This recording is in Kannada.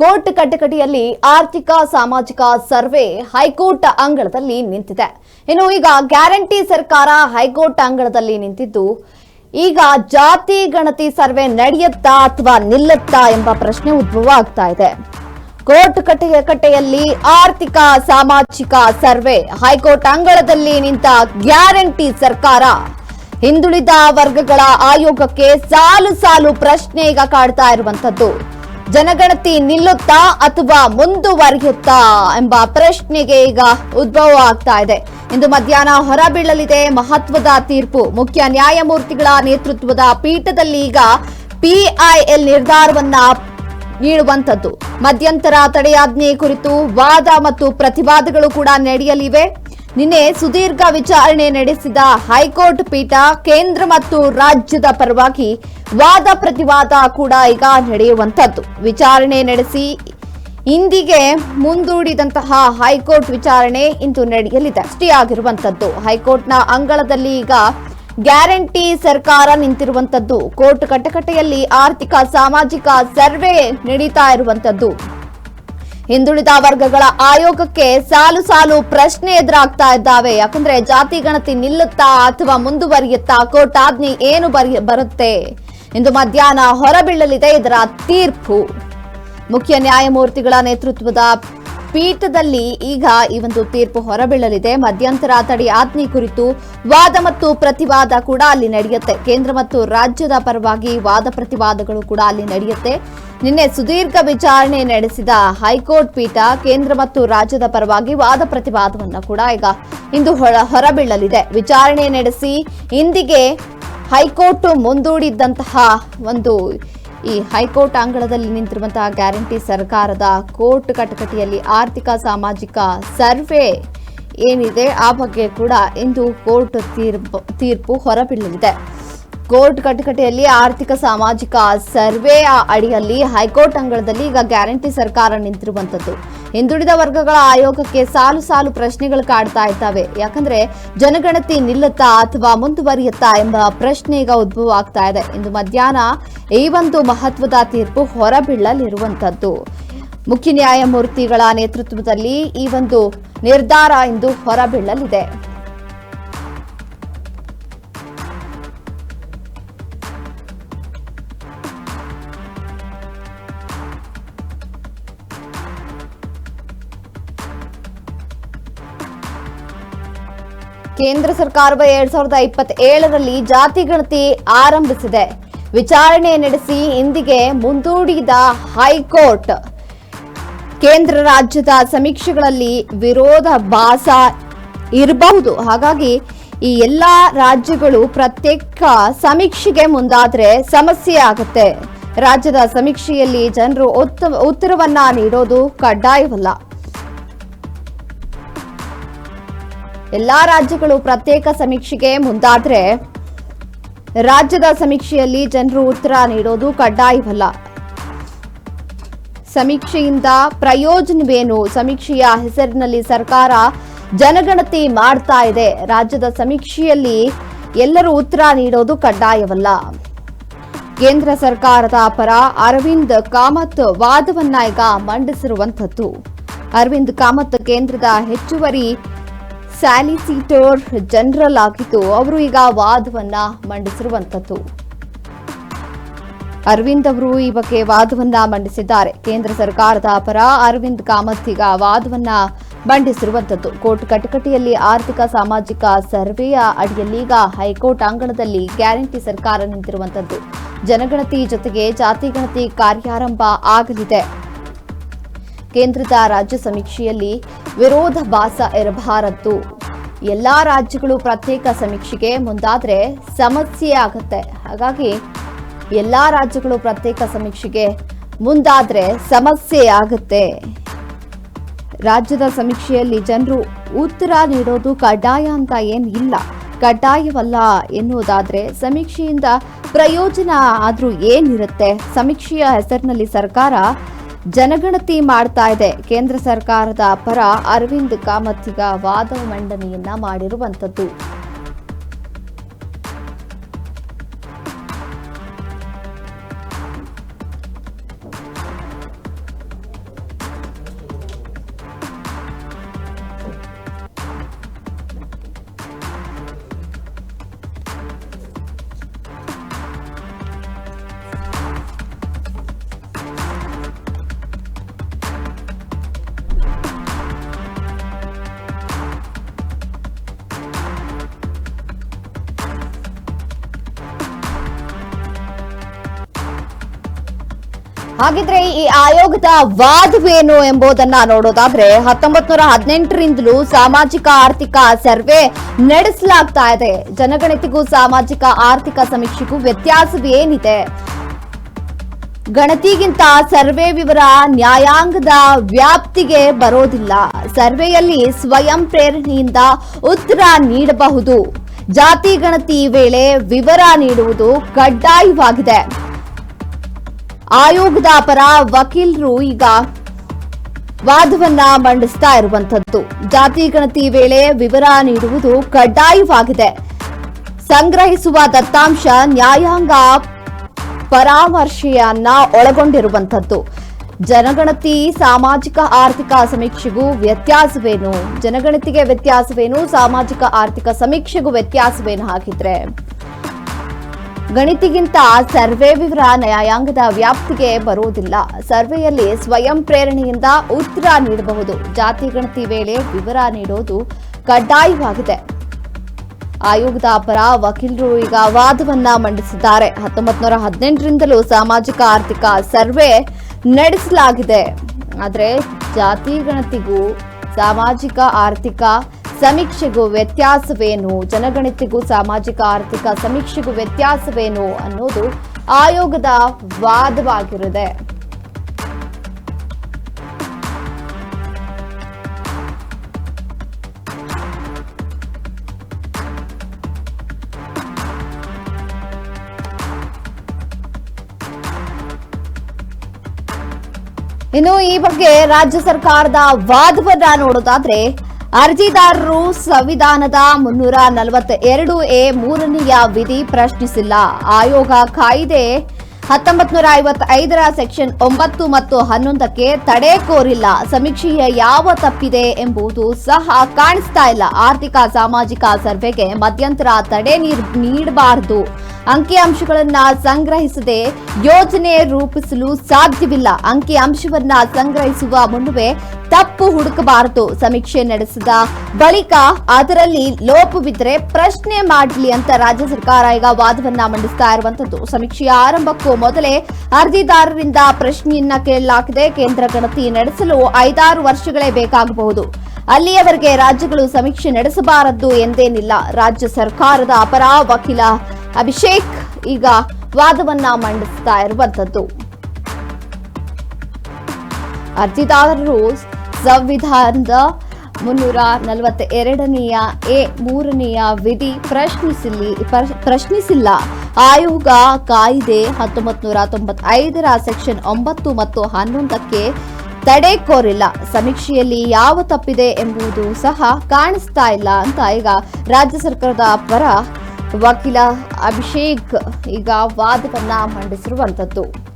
ಕೋರ್ಟ್ ಕಟ್ಟಕಟಿಯಲ್ಲಿ ಆರ್ಥಿಕ ಸಾಮಾಜಿಕ ಸರ್ವೆ ಹೈಕೋರ್ಟ್ ಅಂಗಳದಲ್ಲಿ ನಿಂತಿದೆ. ಇನ್ನು ಈಗ ಗ್ಯಾರಂಟಿ ಸರ್ಕಾರ ಹೈಕೋರ್ಟ್ ಅಂಗಳದಲ್ಲಿ ನಿಂತಿದ್ದು, ಈಗ ಜಾತಿ ಗಣತಿ ಸರ್ವೆ ನಡೆಯುತ್ತಾ ಅಥವಾ ನಿಲ್ಲುತ್ತಾ ಎಂಬ ಪ್ರಶ್ನೆ ಉದ್ಭವ ಆಗ್ತಾ ಇದೆ. ಕೋರ್ಟ್ ಕಟ್ಟೆಯಲ್ಲಿ ಆರ್ಥಿಕ ಸಾಮಾಜಿಕ ಸರ್ವೆ ಹೈಕೋರ್ಟ್ ಅಂಗಳದಲ್ಲಿ ನಿಂತ ಗ್ಯಾರಂಟಿ ಸರ್ಕಾರ. ಹಿಂದುಳಿದ ವರ್ಗಗಳ ಆಯೋಗಕ್ಕೆ ಸಾಲು ಸಾಲು ಪ್ರಶ್ನೆ ಈಗ ಕಾಡ್ತಾ ಇರುವಂತದ್ದು ಜನಗಣತಿ ನಿಲ್ಲುತ್ತಾ ಅಥವಾ ಮುಂದುವರಿಯುತ್ತಾ ಎಂಬ ಪ್ರಶ್ನೆಗೆ ಈಗ ಉದ್ಭವ ಆಗ್ತಾ ಇದೆ. ಇಂದು ಮಧ್ಯಾಹ್ನ ಹೊರಬೀಳಲಿದೆ ಮಹತ್ವದ ತೀರ್ಪು. ಮುಖ್ಯ ನ್ಯಾಯಮೂರ್ತಿಗಳ ನೇತೃತ್ವದ ಪೀಠದಲ್ಲಿ ಈಗ ಪಿಐಎಲ್ ನಿರ್ಧಾರವನ್ನ ನೀಡುವಂತದ್ದು ಮಧ್ಯಂತರ ತಡೆಯಾಜ್ಞೆ ಕುರಿತು ವಾದ ಮತ್ತು ಪ್ರತಿವಾದಗಳು ಕೂಡ ನಡೆಯಲಿವೆ. ನಿನ್ನೆ ಸುದೀರ್ಘ ವಿಚಾರಣೆ ನಡೆಸಿದ ಹೈಕೋರ್ಟ್ ಪೀಠ ಕೇಂದ್ರ ಮತ್ತು ರಾಜ್ಯದ ಪರವಾಗಿ ವಾದ ಪ್ರತಿವಾದ ಕೂಡ ಈಗ ನಡೆಯುವಂತದ್ದು ವಿಚಾರಣೆ ನಡೆಸಿ ಇಂದಿಗೆ ಮುಂದೂಡಿದಂತಹ ಹೈಕೋರ್ಟ್ ವಿಚಾರಣೆ ಇಂದು ನಡೆಯಲಿದೆ. ಅಷ್ಟಿಯಾಗಿರುವಂತದ್ದು ಹೈಕೋರ್ಟ್ನ ಅಂಗಳದಲ್ಲಿ ಈಗ ಗ್ಯಾರಂಟಿ ಸರ್ಕಾರ ನಿಂತಿರುವಂತದ್ದು ಕೋರ್ಟ್ ಕಟಕಟೆಯಲ್ಲಿ ಆರ್ಥಿಕ, ಸಾಮಾಜಿಕ ಸರ್ವೆ ನಡೀತಾ ಇರುವಂತದ್ದು ಹಿಂದುಳಿದ ವರ್ಗಗಳ ಆಯೋಗಕ್ಕೆ ಸಾಲು ಸಾಲು ಪ್ರಶ್ನೆ ಎದುರಾಗ್ತಾ ಇದ್ದಾವೆ. ಯಾಕಂದ್ರೆ ಜಾತಿ ಗಣತಿ ನಿಲ್ಲುತ್ತಾ ಅಥವಾ ಮುಂದುವರಿಯುತ್ತಾ ಕೋರ್ಟ್ ಆಜ್ಞೆ ಏನು ಬರಿ, ಬರುತ್ತೆ? ಇಂದು ಮಧ್ಯಾಹ್ನ ಹೊರಬೀಳಲಿದೆ ಇದರ ತೀರ್ಪು. ಮುಖ್ಯ ನ್ಯಾಯಮೂರ್ತಿಗಳ ನೇತೃತ್ವದ ಪೀಠದಲ್ಲಿ ಈಗ ಈ ಒಂದು ತೀರ್ಪು ಹೊರಬೀಳಲಿದೆ. ಮಧ್ಯಂತರ ತಡೆ ಆಜ್ಞೆ ಕುರಿತು ವಾದ ಮತ್ತು ಪ್ರತಿವಾದ ಕೂಡ ಅಲ್ಲಿ ನಡೆಯುತ್ತೆ. ಕೇಂದ್ರ ಮತ್ತು ರಾಜ್ಯದ ಪರವಾಗಿ ವಾದ ಪ್ರತಿವಾದಗಳು ಕೂಡ ಅಲ್ಲಿ ನಡೆಯುತ್ತೆ. ನಿನ್ನೆ ಸುದೀರ್ಘ ವಿಚಾರಣೆ ನಡೆಸಿದ ಹೈಕೋರ್ಟ್ ಪೀಠ ಕೇಂದ್ರ ಮತ್ತು ರಾಜ್ಯದ ಪರವಾಗಿ ವಾದ ಪ್ರತಿವಾದವನ್ನು ಕೂಡ ಈಗ ಇಂದು ಹೊರ ಹೊರಬೀಳಲಿದೆ. ವಿಚಾರಣೆ ನಡೆಸಿ ಇಂದಿಗೆ ಹೈಕೋರ್ಟ್ ಮುಂದೂಡಿದ್ದಂತಹ ಒಂದು ಈ ಹೈಕೋರ್ಟ್ ಅಂಗಳದಲ್ಲಿ ನಿಂತಿರುವಂತಹ ಗ್ಯಾರಂಟಿ ಸರ್ಕಾರದ ಕೋರ್ಟ್ ಕಟಕಟಿಯಲ್ಲಿ ಆರ್ಥಿಕ ಸಾಮಾಜಿಕ ಸರ್ವೆ ಏನಿದೆ ಆ ಬಗ್ಗೆ ಕೂಡ ಇಂದು ಕೋರ್ಟ್ ತೀರ್ಪು ತೀರ್ಪು ಹೊರಬೀಳಲಿದೆ. ಕೋರ್ಟ್ ಕಟಕಟೆಯಲ್ಲಿ ಆರ್ಥಿಕ ಸಾಮಾಜಿಕ ಸರ್ವೆ ಅಡಿಯಲ್ಲಿ ಹೈಕೋರ್ಟ್ ಅಂಗಳದಲ್ಲಿ ಈಗ ಗ್ಯಾರಂಟಿ ಸರ್ಕಾರ ನಿಂತಿರುವಂತದ್ದು ಹಿಂದುಳಿದ ವರ್ಗಗಳ ಆಯೋಗಕ್ಕೆ ಸಾಲು ಸಾಲು ಪ್ರಶ್ನೆಗಳು ಕಾಡ್ತಾ ಇದ್ದಾವೆ. ಯಾಕಂದ್ರೆ ಜನಗಣತಿ ನಿಲ್ಲುತ್ತಾ ಅಥವಾ ಮುಂದುವರಿಯುತ್ತಾ ಎಂಬ ಪ್ರಶ್ನೆ ಈಗ ಉದ್ಭವ ಆಗ್ತಾ ಇದೆ. ಇಂದು ಮಧ್ಯಾಹ್ನ ಈ ಒಂದು ಮಹತ್ವದ ತೀರ್ಪು ಹೊರಬೀಳಲಿರುವಂತದ್ದು ಮುಖ್ಯ ನ್ಯಾಯಮೂರ್ತಿಗಳ ನೇತೃತ್ವದಲ್ಲಿ ಈ ಒಂದು ನಿರ್ಧಾರ ಇಂದು ಹೊರಬೀಳಲಿದೆ. ಕೇಂದ್ರ ಸರ್ಕಾರವು ಎರಡ್ ಸಾವಿರದ ಇಪ್ಪತ್ತೇಳರಲ್ಲಿ ಜಾತಿ ಗಣತಿ ಆರಂಭಿಸಿದೆ. ವಿಚಾರಣೆ ನಡೆಸಿ ಇಂದಿಗೆ ಮುಂದೂಡಿದ ಹೈಕೋರ್ಟ್. ಕೇಂದ್ರ ರಾಜ್ಯದ ಸಮೀಕ್ಷೆಗಳಲ್ಲಿ ವಿರೋಧ ಭಾಸ ಇರಬಹುದು. ಹಾಗಾಗಿ ಈ ಎಲ್ಲಾ ರಾಜ್ಯಗಳು ಪ್ರತ್ಯೇಕ ಸಮೀಕ್ಷೆಗೆ ಮುಂದಾದ್ರೆ ಸಮಸ್ಯೆ ಆಗುತ್ತೆ. ರಾಜ್ಯದ ಸಮೀಕ್ಷೆಯಲ್ಲಿ ಜನರು ಉತ್ತ- ಉತ್ತರವನ್ನ ನೀಡೋದು ಕಡ್ಡಾಯವಲ್ಲ. ಎಲ್ಲಾ ರಾಜ್ಯಗಳು ಪ್ರತ್ಯೇಕ ಸಮೀಕ್ಷೆಗೆ ಮುಂದಾದ್ರೆ ರಾಜ್ಯದ ಸಮೀಕ್ಷೆಯಲ್ಲಿ ಜನರು ಉತ್ತರ ನೀಡೋದು ಕಡ್ಡಾಯವಲ್ಲ. ಸಮೀಕ್ಷೆಯಿಂದ ಪ್ರಯೋಜನವೇನು? ಸಮೀಕ್ಷೆಯ ಹೆಸರಿನಲ್ಲಿ ಸರ್ಕಾರ ಜನಗಣತಿ ಮಾಡ್ತಾ ಇದೆ. ರಾಜ್ಯದ ಸಮೀಕ್ಷೆಯಲ್ಲಿ ಎಲ್ಲರೂ ಉತ್ತರ ನೀಡೋದು ಕಡ್ಡಾಯವಲ್ಲ. ಕೇಂದ್ರ ಸರ್ಕಾರದ ಪರ ಅರವಿಂದ್ ಕಾಮತ್ ವಾದವನ್ನ ಈಗ ಮಂಡಿಸಿರುವಂಥದ್ದು. ಅರವಿಂದ್ ಕಾಮತ್ ಕೇಂದ್ರದ ಹೆಚ್ಚುವರಿ ಸ್ಯಾಲಿಸಿಟೋರ್ ಜನರಲ್ ಆಗಿದ್ದು ಅವರು ಈಗ ವಾದವನ್ನ ಮಂಡಿಸಿರುವಂಥದ್ದು. ಅರವಿಂದ್ ಅವರು ಈ ಬಗ್ಗೆ ವಾದವನ್ನ ಮಂಡಿಸಿದ್ದಾರೆ. ಕೇಂದ್ರ ಸರ್ಕಾರದ ಪರ ಅರವಿಂದ್ ಕಾಮತ್ ಈಗ ವಾದವನ್ನ ಮಂಡಿಸಿರುವಂಥದ್ದು. ಕೋರ್ಟ್ ಕಟಕಟಿಯಲ್ಲಿ ಆರ್ಥಿಕ ಸಾಮಾಜಿಕ ಸರ್ವೆಯ ಅಡಿಯಲ್ಲಿ ಈಗ ಹೈಕೋರ್ಟ್ ಅಂಗಣದಲ್ಲಿ ಗ್ಯಾರಂಟಿ ಸರ್ಕಾರ ನಿಂತಿರುವಂಥದ್ದು. ಜನಗಣತಿ ಜೊತೆಗೆ ಜಾತಿ ಗಣತಿ ಕಾರ್ಯಾರಂಭ ಆಗಲಿದೆ. ಕೇಂದ್ರದ ರಾಜ್ಯ ಸಮೀಕ್ಷೆಯಲ್ಲಿ ವಿರೋಧ ಭಾಸ ಇರಬಾರದು ಎಲ್ಲಾ ರಾಜ್ಯಗಳು ಪ್ರತ್ಯೇಕ ಸಮೀಕ್ಷೆಗೆ ಮುಂದಾದ್ರೆ ಸಮಸ್ಯೆ ಆಗುತ್ತೆ ಹಾಗಾಗಿ ಎಲ್ಲಾ ರಾಜ್ಯಗಳು ಪ್ರತ್ಯೇಕ ಸಮೀಕ್ಷೆಗೆ ಮುಂದಾದ್ರೆ ಸಮಸ್ಯೆ ಆಗುತ್ತೆ ರಾಜ್ಯದ ಸಮೀಕ್ಷೆಯಲ್ಲಿ ಜನರು ಉತ್ತರ ನೀಡೋದು ಕಡ್ಡಾಯ ಅಂತ ಏನ್ ಇಲ್ಲ. ಕಡ್ಡಾಯವಲ್ಲ ಎನ್ನುವುದಾದ್ರೆ ಸಮೀಕ್ಷೆಯಿಂದ ಪ್ರಯೋಜನ ಆದ್ರೂ ಏನಿರುತ್ತೆ? ಸಮೀಕ್ಷೆಯ ಹೆಸರಿನಲ್ಲಿ ಸರ್ಕಾರ ಜನಗಣತಿ ಮಾಡ್ತಾ ಇದೆ. ಕೇಂದ್ರ ಸರ್ಕಾರದ ಪರ ಅರವಿಂದ್ ಕಾಮತ್ ಈಗ ವಾದ ಮಂಡನೆಯನ್ನ ಮಾಡಿರುವಂತದ್ದು ಹಾಗಿದ್ರೆ ಈ ಆಯೋಗದ ವಾದವೇನು ಎಂಬುದನ್ನ ನೋಡೋದಾದ್ರೆ ಹತ್ತೊಂಬತ್ ನೂರ ಹದಿನೆಂಟರಿಂದಲೂ ಸಾಮಾಜಿಕ ಆರ್ಥಿಕ ಸರ್ವೆ ನಡೆಸಲಾಗ್ತಾ ಇದೆ. ಜನಗಣತಿಗೂ ಸಾಮಾಜಿಕ ಆರ್ಥಿಕ ಸಮೀಕ್ಷೆಗೂ ವ್ಯತ್ಯಾಸವೇನಿದೆ ಗಣತಿಗಿಂತ ಸರ್ವೆ ವಿವರ ನ್ಯಾಯಾಂಗದ ವ್ಯಾಪ್ತಿಗೆ ಬರೋದಿಲ್ಲ. ಸರ್ವೆಯಲ್ಲಿ ಸ್ವಯಂ ಪ್ರೇರಣೆಯಿಂದ ಉತ್ತರ ನೀಡಬಹುದು. ಜಾತಿ ಗಣತಿ ವೇಳೆ ವಿವರ ನೀಡುವುದು ಕಡ್ಡಾಯವಾಗಿದೆ. ಆಯೋಗದ ಪರ ವಕೀಲರು ಈಗ ವಾದವನ್ನ ಮಂಡಿಸ್ತಾ ಇರುವಂತದ್ದು ಜಾತಿ ಗಣತಿ ವೇಳೆ ವಿವರ ನೀಡುವುದು ಕಡ್ಡಾಯವಾಗಿದೆ. ಸಂಗ್ರಹಿಸುವ ದತ್ತಾಂಶ ನ್ಯಾಯಾಂಗ ಪರಾಮರ್ಶೆಯನ್ನ ಒಳಗೊಂಡಿರುವಂತದ್ದು ಜನಗಣತಿ, ಸಾಮಾಜಿಕ ಆರ್ಥಿಕ ಸಮೀಕ್ಷೆಗೂ ವ್ಯತ್ಯಾಸವೇನು? ಜನಗಣತಿಗೆ ವ್ಯತ್ಯಾಸವೇನು? ಸಾಮಾಜಿಕ ಆರ್ಥಿಕ ಸಮೀಕ್ಷೆಗೂ ವ್ಯತ್ಯಾಸವೇನು? ಹಾಕಿದ್ರೆ ಗಣಿತಿಗಿಂತ ಸರ್ವೆ ವಿವರ ನ್ಯಾಯಾಂಗದ ವ್ಯಾಪ್ತಿಗೆ ಬರುವುದಿಲ್ಲ. ಸರ್ವೆಯಲ್ಲಿ ಸ್ವಯಂ ಪ್ರೇರಣೆಯಿಂದ ಉತ್ತರ ನೀಡಬಹುದು. ಜಾತಿ ಗಣತಿ ವೇಳೆ ವಿವರ ನೀಡೋದು ಕಡ್ಡಾಯವಾಗಿದೆ. ಆಯೋಗದ ಪರ ವಕೀಲರು ಈಗ ವಾದವನ್ನ ಮಂಡಿಸಿದ್ದಾರೆ. ಹತ್ತೊಂಬತ್ ನೂರ ಹದಿನೆಂಟರಿಂದಲೂ ಸಾಮಾಜಿಕ ಆರ್ಥಿಕ ಸರ್ವೆ ನಡೆಸಲಾಗಿದೆ. ಆದರೆ ಜಾತಿ ಗಣತಿಗೂ ಸಾಮಾಜಿಕ ಆರ್ಥಿಕ ಸಮೀಕ್ಷೆಗೂ ವ್ಯತ್ಯಾಸವೇನು? ಜನಗಣತಿಗೂ ಸಾಮಾಜಿಕ ಆರ್ಥಿಕ ಸಮೀಕ್ಷೆಗೂ ವ್ಯತ್ಯಾಸವೇನು ಅನ್ನೋದು ಆಯೋಗದ ವಾದವಾಗಿರುತ್ತೆ. ಇನ್ನು ಈ ಬಗ್ಗೆ ರಾಜ್ಯ ಸರ್ಕಾರದ ವಾದವನ್ನ ನೋಡೋದಾದ್ರೆ ಅರ್ಜಿದಾರರು ಸಂವಿಧಾನದ ಮುನ್ನೂರ ನಲವತ್ತ ಎರಡು ಎ ಮೂರನೆಯ ವಿಧಿ ಪ್ರಶ್ನಿಸಿಲ್ಲ. ಆಯೋಗ ಕಾಯ್ದೆ ಹತ್ತೊಂಬತ್ ನೂರ ಐವತ್ತೈದರ ಸೆಕ್ಷನ್ ಒಂಬತ್ತು ಮತ್ತು ಹನ್ನೊಂದಕ್ಕೆ ತಡೆ ಕೋರಿಲ್ಲ. ಸಮೀಕ್ಷೆಯ ಯಾವ ತಪ್ಪಿದೆ ಎಂಬುದು ಸಹ ಕಾಣಿಸ್ತಾ ಇಲ್ಲ. ಆರ್ಥಿಕ ಸಾಮಾಜಿಕ ಸರ್ವೆಗೆ ಮಧ್ಯಂತರ ತಡೆ ನೀಡ್- ನೀಡಬಾರದು. ಅಂಕಿಅಂಶಗಳನ್ನ ಸಂಗ್ರಹಿಸದೆ ಯೋಜನೆ ರೂಪಿಸಲು ಸಾಧ್ಯವಿಲ್ಲ. ಅಂಕಿಅಂಶವನ್ನ ಸಂಗ್ರಹಿಸುವ ಮುನ್ನವೇ ತಪ್ಪು ಹುಡುಕಬಾರದು. ಸಮೀಕ್ಷೆ ನಡೆಸಿದ ಬಳಿಕ ಅದರಲ್ಲಿ ಲೋಪವಿದ್ರೆ ಪ್ರಶ್ನೆ ಮಾಡಲಿ ಅಂತ ರಾಜ್ಯ ಸರ್ಕಾರ ಈಗ ವಾದವನ್ನ ಮಂಡಿಸ್ತಾ ಇರುವಂತದ್ದು ಸಮೀಕ್ಷೆಯ ಆರಂಭಕ್ಕೂ ಮೊದಲೇ ಅರ್ಜಿದಾರರಿಂದ ಪ್ರಶ್ನೆಯನ್ನ ಕೇಳಲಾಗಿದೆ. ಕೇಂದ್ರ ಗಣತಿ ನಡೆಸಲು ಐದಾರು ವರ್ಷಗಳೇ ಬೇಕಾಗಬಹುದು. ಅಲ್ಲಿಯವರೆಗೆ ರಾಜ್ಯಗಳು ಸಮೀಕ್ಷೆ ನಡೆಸಬಾರದು ಎಂದೇನಿಲ್ಲ. ರಾಜ್ಯ ಸರ್ಕಾರದ ಅಪರ ವಕೀಲ ಅಭಿಷೇಕ್ ಈಗ ವಾದವನ್ನ ಮಂಡಿಸ್ತಾ ಇರುವಂತದ್ದು ಅರ್ಜಿದಾರರು ಸಂವಿಧಾನದ ಮುನ್ನೂರ ನಲವತ್ತ ಎರಡನೆಯ ಎ ಮೂರನೆಯ ವಿಧಿ ಪ್ರಶ್ನಿಸಿಲಿ ಪ್ರ- ಪ್ರಶ್ನಿಸಿಲ್ಲ. ಆಯೋಗ ಕಾಯ್ದೆ ಹತ್ತೊಂಬತ್ತು ನೂರ ತೊಂಬತ್ತೈದರ ಸೆಕ್ಷನ್ ಒಂಬತ್ತು ಮತ್ತು ಹನ್ನೊಂದಕ್ಕೆ ತಡೆ ಕೋರಿಲ್ಲ. ಸಮೀಕ್ಷೆಯಲ್ಲಿ ಯಾವ ತಪ್ಪಿದೆ ಎಂಬುದು ಸಹ ಕಾಣಿಸ್ತಾ ಇಲ್ಲ ಅಂತ ಈಗ ರಾಜ್ಯ ಸರ್ಕಾರದ ಪರ ವಕೀಲ ಅಭಿಷೇಕ್ ಈಗ ವಾದವನ್ನ ಮಂಡಿಸಿರುವಂತದ್ದು.